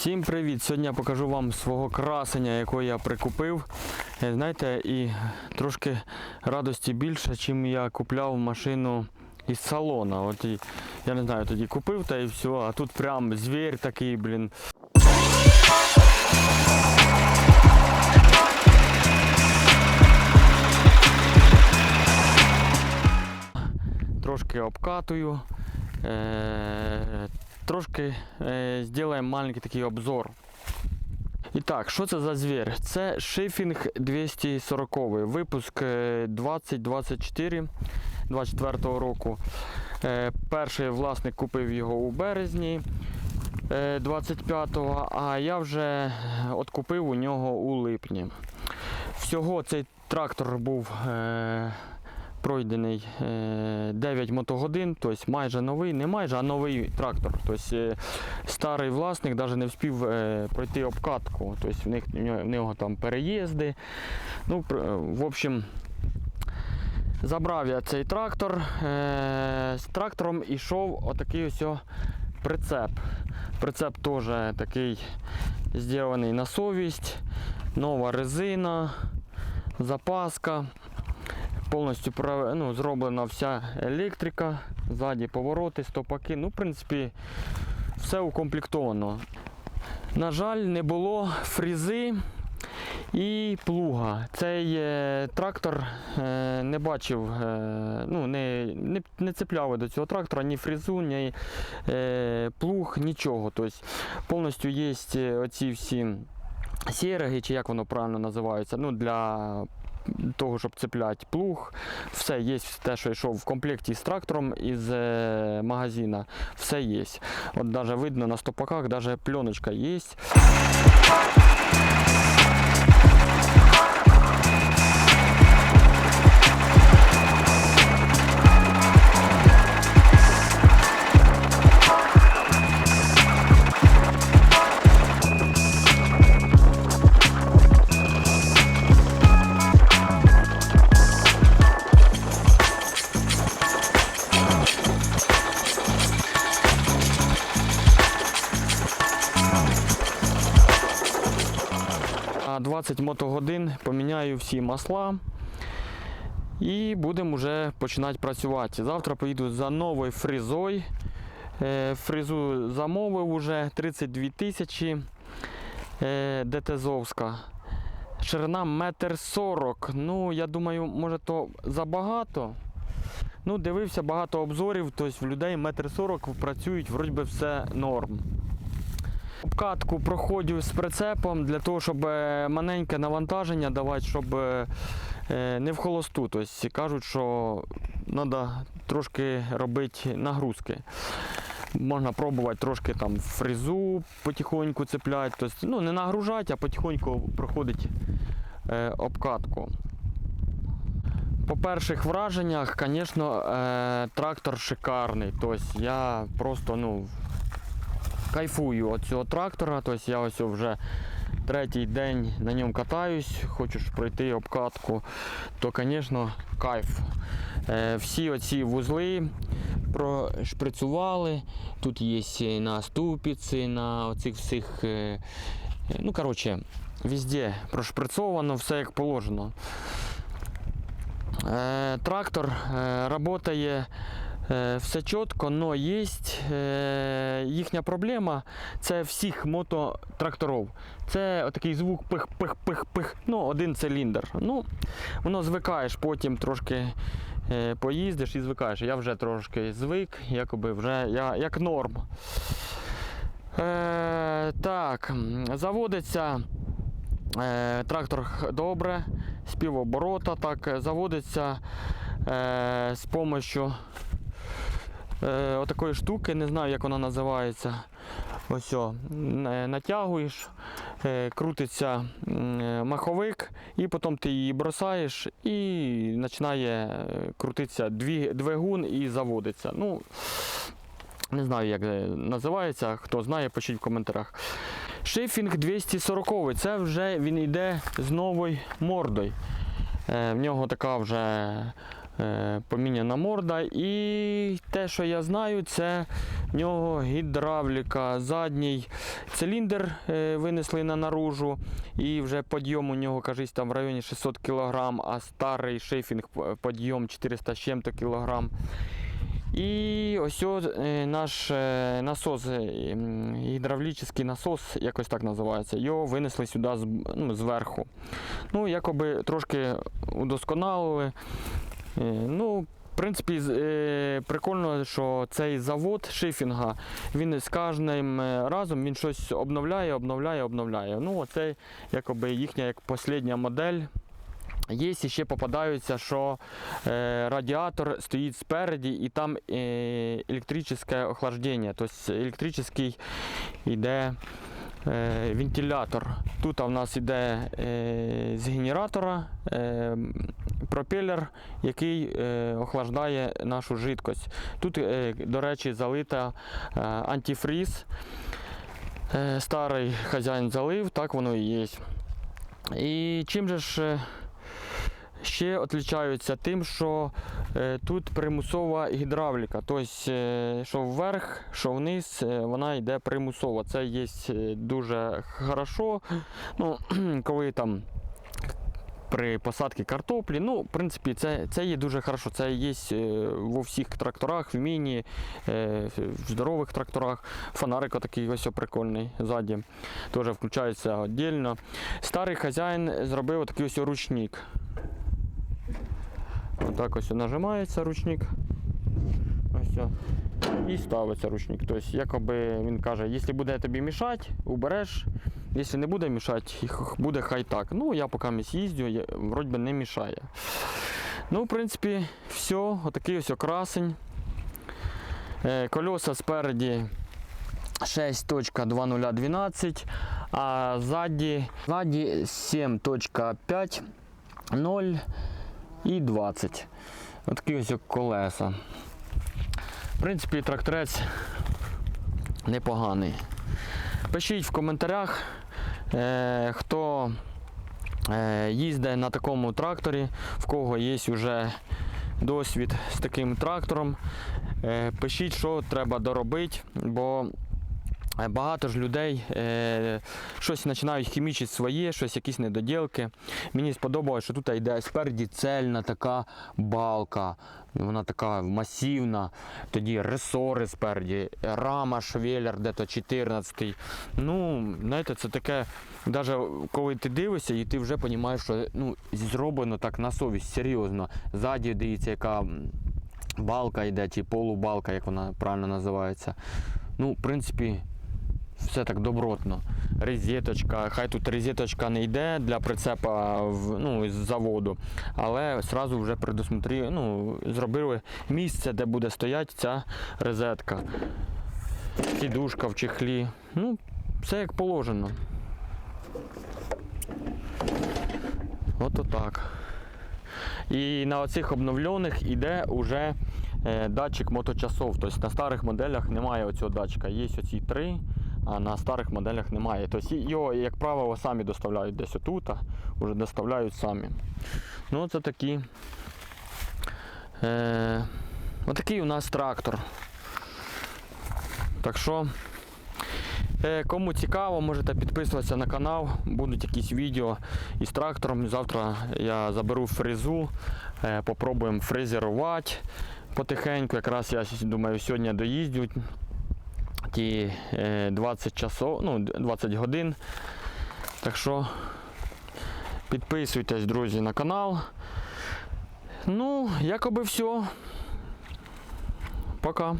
Всім привіт! Сьогодні я покажу вам свого красення, якого я прикупив. Е, Знаєте, і трошки радості більше, чим я купляв машину із салона. От і, я не знаю, тоді купив та і все, а тут прям звір такий, блін. Трошки обкатую. Е, трошки е, зробимо маленький такий обзор. І так, що це за звір? Це шифінг 240, випуск е, 2024 24 року. Е, Перший власник купив його у березні е, 25-го, а я вже от купив у нього у липні. Всього цей трактор був е, пройдений е, 9 мотогодин, тобто майже новий, не майже, а новий трактор. Тобто е, старий власник навіть не встиг е, пройти обкатку. Тобто в, них, в нього- там переїзди. Ну, в общем, забрав я цей трактор. Е, з трактором ішов отакий ось прицеп. Прицеп теж такий зроблений на совість, нова резина, запаска. Повністю ну, зроблена вся електрика, ззаді повороти, стопаки. Ну, в принципі, все укомплектовано. На жаль, не було фрізи і плуга. Цей е, трактор е, не бачив, е, ну, не, не, не цепляли до цього трактора ні фрізу, ні е, плуг, нічого. Тобто повністю є оці всі сереги, чи як воно правильно називається, ну, для того, щоб цепляти плуг. Все є те, що йшов в комплекті з трактором із е, магазина. Все є. От навіть видно на стопаках, навіть пленочка є. На 20 мотогодин поміняю всі масла. І будемо вже починати працювати. Завтра поїду за новою фрезою. Е, Фрезу замовив уже 32 тисячі е, ДТЗовська. Ширина метр сорок. Ну, я думаю, може то забагато. Ну, дивився багато обзорів, тобто в людей метр сорок працюють, вроді би все норм. Обкатку проходжу з прицепом для того, щоб е, маленьке навантаження давати, щоб е, е, не в холосту. Тобто кажуть, що треба трошки робити нагрузки. Можна пробувати трошки там фрезу потихоньку цепляти. Тобто, ну, не нагружати, а потихоньку проходить обкатку. По перших враженнях, звісно, трактор шикарний. Тобто я просто ну, кайфую від цього трактора. Тобто я ось вже третій день на ньому катаюсь, хочу ж пройти обкатку, то, звісно, кайф. Е, всі оці вузли прошприцювали. Тут є на ступиці, на оцих всіх. е, е, Ну, коротше, везде прошприцовано, все як положено. Трактор працює все чітко, але є е, їхня проблема це всіх мототракторів. Це отакий звук пих-пих-пих-пих. Ну, один циліндр. Ну, воно звикаєш, потім трошки е, поїздиш і звикаєш. Я вже трошки звик, якоби вже я, як норм. Е, так, заводиться е, трактор добре, з півоборота, так, е, заводиться е, з допомогою е, отакої штуки, не знаю, як вона називається. Ось о, натягуєш, е, крутиться е, маховик, і потім ти її бросаєш і починає е, крутитися дві, двигун і заводиться. Ну, не знаю, як е, називається, хто знає, пишіть в коментарях. Шифінг 240 це вже він йде з новою мордою. Е, в нього така вже поміняна морда. І те, що я знаю, це в нього гідравліка, задній циліндр е, винесли на наружу, і вже підйом у нього, кажись, там в районі 600 кг, а старий шейфінг п- підйом 400 з чим-то кг. І ось е, наш е, насос, е, гідравлічний насос, якось так називається, його винесли сюди ну, зверху. Ну, якоби трошки удосконалили. Е, Ну, в принципі, е, прикольно, що цей завод шифінга, він з кожним е, разом він щось обновляє, обновляє, обновляє. Ну, оце якоби їхня як остання модель. Є ще попадаються, що радіатор стоїть спереді і там електричне охлаждення, тобто електричний йде вентилятор. Тут у нас йде з генератора пропелер, який е, охлаждає нашу жидкость. Тут, е, до речі, залита е, антифріз. Старий хазяїн залив, так воно і є. І чим же ж ще відрізняються тим, що тут примусова гідравліка. Тобто, що вверх, що вниз, вона йде примусово. Це є дуже хорошо. Ну, коли там. При посадці картоплі, ну, в принципі, це, це є дуже хорошо. Це є е, во всіх тракторах, в міні, е, в здорових тракторах. Фонарик такий ось прикольний ззаді. Теж включається віддільно. Старий хазяїн зробив такий ось ручник. Отак ось нажимається ручник. Ось. І ставиться ручник. Тобто, якоби він каже, якщо буде тобі мішати, убереш. Якщо не буде мішати, буде хай так. Ну, я поки місь їздю, я- вроді би не мішає. Ну, в принципі, все, отакий ось красень. Е, Колеса спереді 6.2012, а ззаді, ззаді 7.5, 0 і 20. Отакі ось колеса. В принципі, тракторець непоганий. Пишіть в коментарях, е, хто е, їздить на такому тракторі, в кого є вже досвід з таким трактором. Е, пишіть, що треба доробити, бо багато ж людей е, щось починають хімічити своє, щось якісь недоділки. Мені сподобалось, що тут йде спереді цельна така балка. Вона така масивна. Тоді ресори спереді, рама швеллер, де-то 14. Ну, знаєте, це таке, навіть коли ти дивишся, і ти вже розумієш, що ну, зроблено так на совість, серйозно. Ззаді дивіться, яка балка йде, чи полубалка, як вона правильно називається. Ну, в принципі, все так добротно. Розеточка, хай тут розеточка не йде для прицепа ну, з заводу, але одразу вже предусмотрі, ну, зробили місце, де буде стояти ця розетка. Сідушка в чехлі. Ну, все як положено. Ото так. І на оцих обновлених іде уже е, датчик моточасов. Тобто на старих моделях немає оцього датчика. Є оці три, а на старих моделях немає. Тобто його, як правило, самі доставляють десь отут, а вже доставляють самі. Ну, це такі. Е, отакий у нас трактор. Так що, е, кому цікаво, можете підписуватися на канал. Будуть якісь відео із трактором. Завтра я заберу фрезу, е, попробуємо фрезерувати потихеньку. Якраз я думаю, сьогодні доїздю ті е, 20 часов, ну, 20 годин. Так що підписуйтесь, друзі, на канал. Ну, якоби все. Пока.